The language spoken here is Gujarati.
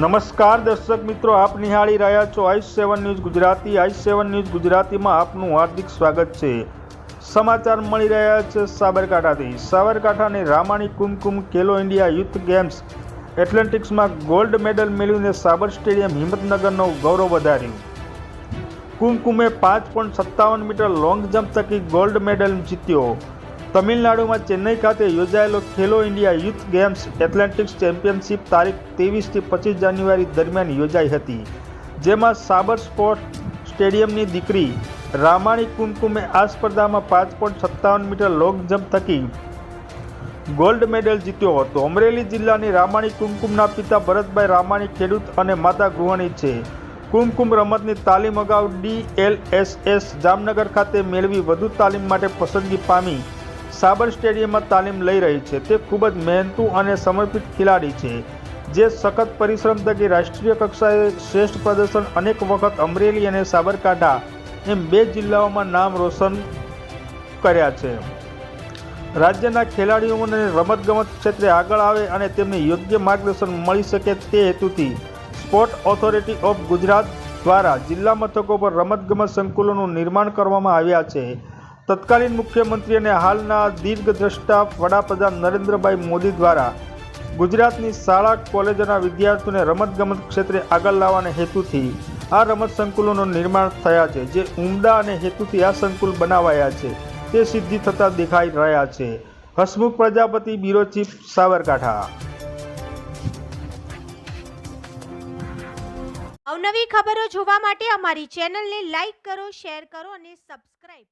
નમસ્કાર દર્શક મિત્રો, આપ નિહાળી રહ્યા છો I seven news Gujarati. I seven news ગુજરાતીમાં આપનું હાર્દિક સ્વાગત છે. સમાચાર મળી રહ્યા છે સાબરકાંઠાથી. સાબરકાંઠાની Ramani Kumkum Khelo India youth games એથ્લેટિક્સમાં gold medal મેળવીને સાબર સ્ટેડિયમ હિંમતનગરનો ગૌરવ વધાર્યું. કુમકુમે પાંચ પોઈન્ટ સત્તાવન મીટર લોંગ જમ્પ થકી ગોલ્ડ મેડલ જીત્યો. તમિલનાડુમાં ચેન્નઈ ખાતે યોજાયેલો Khelo India youth games athletics championship તારીખ ત્રેવીસથી પચીસ જાન્યુઆરી દરમિયાન યોજાઈ હતી, જેમાં સાબર સ્પોર્ટ સ્ટેડિયમની દીકરી રામાણી કુમકુમે આ સ્પર્ધામાં પાંચ પોઈન્ટ સત્તાવન મીટર લોંગ જમ્પ થકી ગોલ્ડ મેડલ જીત્યો હતો. અમરેલી જિલ્લાની રામાણી કુમકુમના પિતા ભરતભાઈ રામાણી ખેડૂત અને માતા ગૃહિણી છે. કુમકુમ રમતની તાલીમ અગાઉ ડીએલએસએસ જામનગર ખાતે મેળવી વધુ તાલીમ માટે પસંદગી પામી સાબર સ્ટેડિયમમાં તાલીમ લઈ રહી છે. તે ખૂબ જ મહેનતુ અને સમર્પિત ખેલાડી છે, જે સખત પરિશ્રમ થકી રાષ્ટ્રીય કક્ષાએ શ્રેષ્ઠ પ્રદર્શન અનેક વખત અમરેલી અને સાબરકાંઠા એમ બે જિલ્લાઓમાં નામ રોશન કર્યા છે. રાજ્યના ખેલાડીઓને રમતગમત ક્ષેત્રે આગળ આવે અને તેમને યોગ્ય માર્ગદર્શન મળી શકે તે હેતુથી સ્પોર્ટ ઓથોરિટી ઓફ ગુજરાત દ્વારા જિલ્લા મથકો પર રમતગમત સંકુલોનું નિર્માણ કરવામાં આવ્યા છે. તત્કાલીન મુખ્યમંત્રી અને હાલના દીર્ઘદ્રષ્ટા વડાપ્રધાન નરેન્દ્રભાઈ મોદી દ્વારા ગુજરાતની શાળા, કોલેજોના વિદ્યાર્થીઓને રમતગમત ક્ષેત્રે આગળ લાવવાના હેતુથી આ રમત સંકુલોનું નિર્માણ થયા છે, જે ઉમદા અને હેતુથી આ સંકુલ બનાવાયા છે. તે સિદ્ધિ થતા દેખાઈ રહ્યા છે. Hasmukh Prajapati, bureau chief, Sabarkantha. અવનવી ખબરો જોવા માટે અમારી ચેનલને લાઈક કરો, શેર કરો અને સબસ્ક્રાઇબ